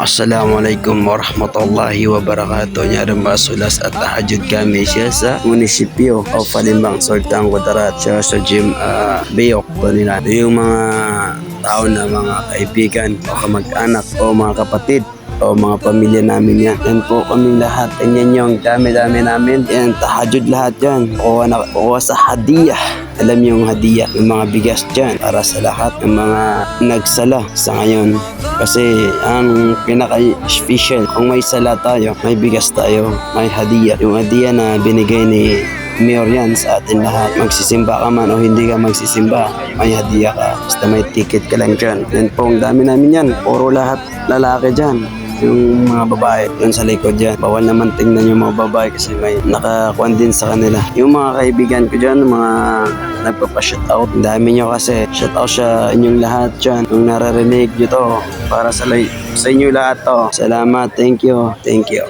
Assalamualaikum warahmatullahi wabarakatuh. Nyarang basulas at tahajud kami siya sa munisipyo o Palimbang, Sultan Kudarat siya sa gym uh, Bayok nila. Ito yung mga tao na mga kaibigan o kamag-anak o mga kapatid o mga pamilya namin yan. Yan po kaming lahat. Yan yan yung dami-dami namin. Yan, tahajud lahat yan. Kuha, na, kuha sa hadiyah. Alam yung hadiyah, yung mga bigas dyan para sa lahat ng mga nagsala sa ngayon. Kasi ang pinaka-special, kung may sala tayo, may bigas tayo, may hadiyah. Yung hadiyah na binigay ni Mayor yan sa atin lahat. Magsisimba ka man o hindi ka magsisimba, may hadiah ka. Basta may ticket ka lang dyan. Yan po, ang dami namin yan. Puro lahat lalaki dyan. Yung mga babae yun sa likod dyan. Bawal naman tingnan yung mga babae kasi may nakakuan din sa kanila. Yung mga kaibigan ko dyan, mga nagpapa-shoutout. Ang dami nyo kasi. Shoutout sa inyong lahat dyan. Yung nararinig nyo to para sa, sa inyo lahat to. Salamat. Thank you. Thank you.